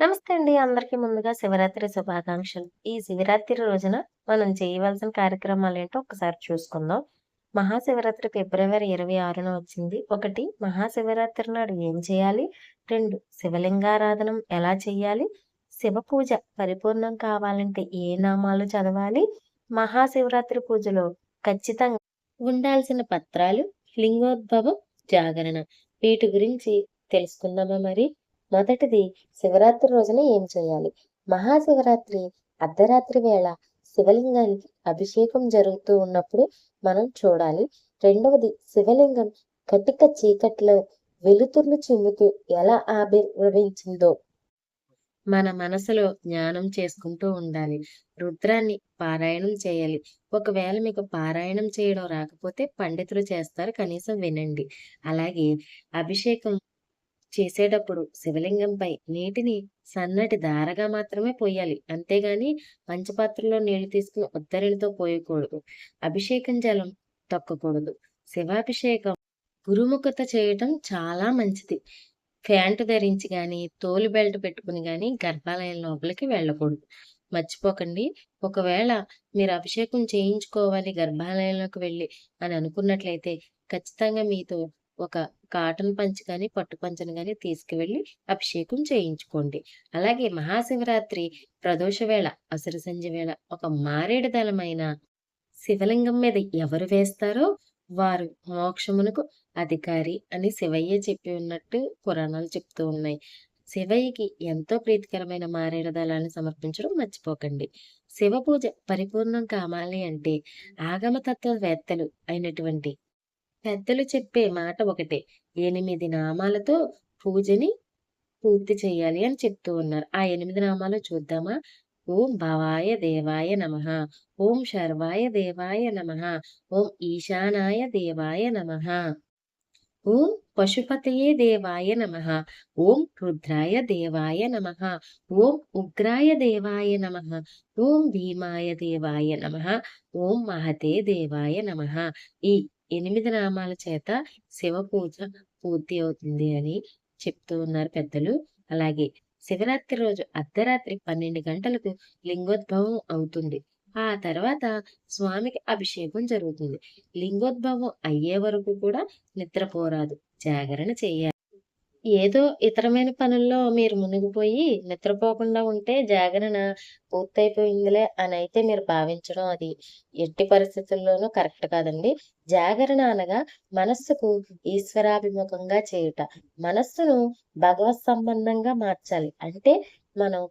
నమస్తే అండి. అందరికీ ముందుగా శివరాత్రి శుభాకాంక్షలు. ఈ శివరాత్రి రోజున మనం చేయవలసిన కార్యక్రమాలు ఏంటో ఒకసారి చూసుకుందాం. మహాశివరాత్రి ఫిబ్రవరి 26న వచ్చింది. ఒకటి మహాశివరాత్రి నాడు ఏం చేయాలి? రెండు శివలింగారాధనం ఎలా చేయాలి? శివ పూజ పరిపూర్ణం కావాలంటే ఏ నామాలు చదవాలి? మహాశివరాత్రి పూజలో ఖచ్చితంగా ఉండాల్సిన పత్రాలు, లింగోద్భవం, జాగరణ వీటి గురించి తెలుసుకుందామా మరి? మొదటిది శివరాత్రి రోజున ఏం చేయాలి? మహాశివరాత్రి అర్ధరాత్రి వేళ శివలింగానికి అభిషేకం జరుగుతూ ఉన్నప్పుడు మనం చూడాలి. రెండవది శివలింగం కటిక చీకట్లో వెలుతుర్లు చిమ్ముతూ ఎలా ఆవిర్భవించిందో మన మనసులో జ్ఞానం చేసుకుంటూ ఉండాలి. రుద్రాన్ని పారాయణం చేయాలి. ఒకవేళ మీకు పారాయణం చేయడం రాకపోతే పండితులు చేస్తారు కనీసం వినండి. అలాగే అభిషేకం చేసేటప్పుడు శివలింగంపై నీటిని సన్నటి ధారగా మాత్రమే పోయాలి అంతేగాని పంచపాత్రలో నీళ్ళు తీసుకుని ఉద్ధరణితో పోయకూడదు. అభిషేకం జలం తొక్కకూడదు. శివాభిషేకం గురుముఖత చేయటం చాలా మంచిది. ప్యాంటు ధరించి కానీ తోలు బెల్ట్ పెట్టుకుని కానీ గర్భాలయం లోపలికి వెళ్ళకూడదు. మర్చిపోకండి. ఒకవేళ మీరు అభిషేకం చేయించుకోవాలి గర్భాలయంలోకి వెళ్ళి అని అనుకున్నట్లయితే ఖచ్చితంగా మీతో ఒక కాటన్ పంచ కానీ పట్టు పంచను కానీ తీసుకువెళ్ళి అభిషేకం చేయించుకోండి. అలాగే మహాశివరాత్రి ప్రదోష వేళ, అసుర సంజ వేళ ఒక మారేడు దళమైన శివలింగం మీద ఎవరు వేస్తారో వారు మోక్షమునకు అధికారి అని శివయ్య చెప్పి ఉన్నట్టు పురాణాలు చెప్తూ ఉన్నాయి. శివయ్యకి ఎంతో ప్రీతికరమైన మారేడు దళాన్ని సమర్పించడం మర్చిపోకండి. శివ పూజ పరిపూర్ణం కావాలి అంటే ఆగమతత్వవేత్తలు అయినటువంటి పెద్దలు చెప్పే మాట ఒకటే. ఎనిమిది నామాలతో పూజని పూర్తి చేయాలి అని చెప్తూ ఉన్నారు. ఆ ఎనిమిది నామాలు చూద్దామా? ఓం భవాయ దేవాయ నమః. ఓం శర్వాయ దేవాయ నమః. ఓం ఈశానాయ దేవాయ నమః. ఓం పశుపతయే దేవాయ నమః. ఓం రుద్రాయ దేవాయ నమః. ఓం ఉగ్రాయ దేవాయ నమః. ఓం భీమాయ దేవాయ నమః. ఓం మహతే దేవాయ నమః. ఈ ఎనిమిది నామాల చేత శివ పూజ పూర్తి అవుతుంది అని చెప్తూ ఉన్నారు పెద్దలు. అలాగే శివరాత్రి రోజు అర్ధరాత్రి 12 గంటలకు లింగోద్భవం అవుతుంది. ఆ తర్వాత స్వామికి అభిషేకం జరుగుతుంది. లింగోద్భవం అయ్యే వరకు కూడా నిద్రపోరాదు. జాగరణ చేయాలి. ఏదో ఇతరమైన పనుల్లో మీరు మునిగిపోయి నిద్రపోకుండా ఉంటే జాగరణ పూర్తయిపోయిందిలే అని అయితే మీరు భావించడం అది ఎట్టి పరిస్థితుల్లోనూ కరెక్ట్ కాదండి. జాగరణ అనగా మనస్సుకు ఈశ్వరాభిముఖంగా చేయుట. మనస్సును భగవత్ సంబంధంగా మార్చాలి. అంటే మనం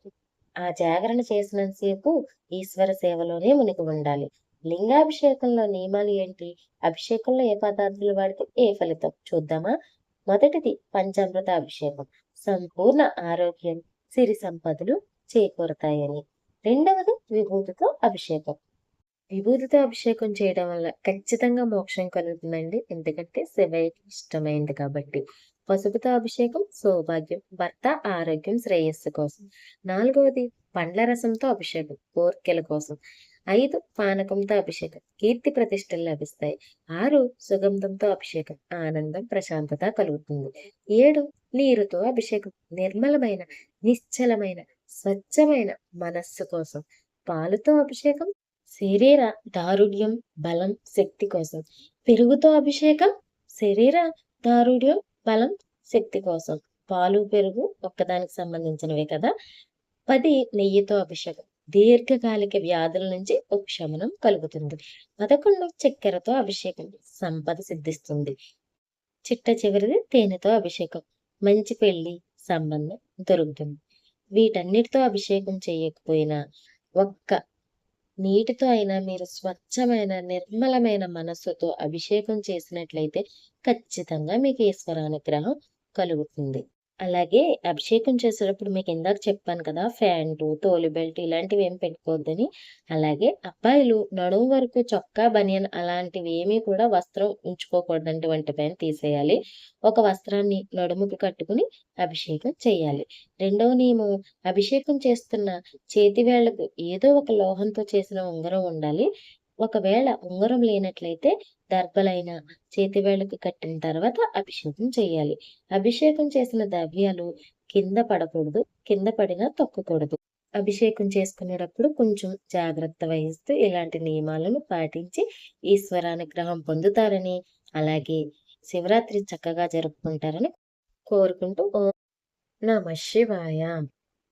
ఆ జాగరణ చేసినంతసేపు ఈశ్వర సేవలోనే మునిగి ఉండాలి. లింగాభిషేకంలో నియమాలు ఏంటి? అభిషేకంలో ఏ పదార్థాలు వాడితే ఏ ఫలితం చూద్దామా? మొదటిది పంచామృత అభిషేకం. సంపూర్ణ ఆరోగ్యం, సిరి సంపదలు చేకూరతాయని. రెండవది విభూతితో అభిషేకం. విభూతితో అభిషేకం చేయడం వల్ల ఖచ్చితంగా మోక్షం కలుగుతుందండి. ఎందుకంటే శివయ్యకి ఇష్టమైంది కాబట్టి. పసుపుతో అభిషేకం సౌభాగ్యం, భర్త ఆరోగ్యం, శ్రేయస్సు కోసం. నాలుగవది పండ్ల రసంతో అభిషేకం కోర్కెల కోసం. ఐదు పానకంతో అభిషేకం కీర్తి ప్రతిష్టలు లభిస్తాయి. ఆరు సుగంధంతో అభిషేకం ఆనందం, ప్రశాంతత కలుగుతుంది. ఏడు నీరుతో అభిషేకం నిర్మలమైన, నిశ్చలమైన, స్వచ్ఛమైన మనస్సు కోసం. పాలుతో అభిషేకం శరీర దారుఢ్యం, బలం, శక్తి కోసం. పెరుగుతో అభిషేకం శరీర దారుఢ్యం, బలం, శక్తి కోసం. పాలు, పెరుగు ఒక్కదానికి సంబంధించినవే కదా! పది నెయ్యితో అభిషేకం దీర్ఘకాలిక వ్యాధుల నుంచి ఉపశమనం కలుగుతుంది. 11 చక్కెరతో అభిషేకం సంపద సిద్ధిస్తుంది. చిట్ట చివరిది తేనెతో అభిషేకం మంచి పెళ్ళి సంబంధం దొరుకుతుంది. వీటన్నిటితో అభిషేకం చేయకపోయినా ఒక్క నీటితో అయినా మీరు స్వచ్ఛమైన, నిర్మలమైన మనస్సుతో అభిషేకం చేసినట్లయితే ఖచ్చితంగా మీకు ఈశ్వరానుగ్రహం కలుగుతుంది. అలాగే అభిషేకం చేసేటప్పుడు మీకు ఇందాక చెప్పాను కదా! ఫ్యాంటు తోలు బెల్ట్ ఇలాంటివి ఏమి పెట్టుకోవద్దని. అలాగే అబ్బాయిలు నడుము వరకు చొక్కా, బనియన్ అలాంటివి ఏమీ కూడా వస్త్రం ఉంచుకోకూడదంటే వంటి పైన తీసేయాలి. ఒక వస్త్రాన్ని నడుముకి కట్టుకుని అభిషేకం చేయాలి. రెండవ నియమం అభిషేకం చేస్తున్న చేతి వేళ్ళకు ఏదో ఒక లోహంతో చేసిన ఉంగరం ఉండాలి. ఒకవేళ ఉంగరం లేనట్లయితే దర్భలైన చేతివేళ్ళకు కట్టిన తర్వాత అభిషేకం చేయాలి. అభిషేకం చేసిన ద్రవ్యాలు కింద పడకూడదు కింద పడినా తొక్కకూడదు అభిషేకం చేసుకునేటప్పుడు కొంచెం జాగ్రత్త వహిస్తూ ఇలాంటి నియమాలను పాటించి ఈశ్వరానుగ్రహం పొందుతారని అలాగే శివరాత్రి చక్కగా జరుపుకుంటారని కోరుకుంటూ నమ శివాయ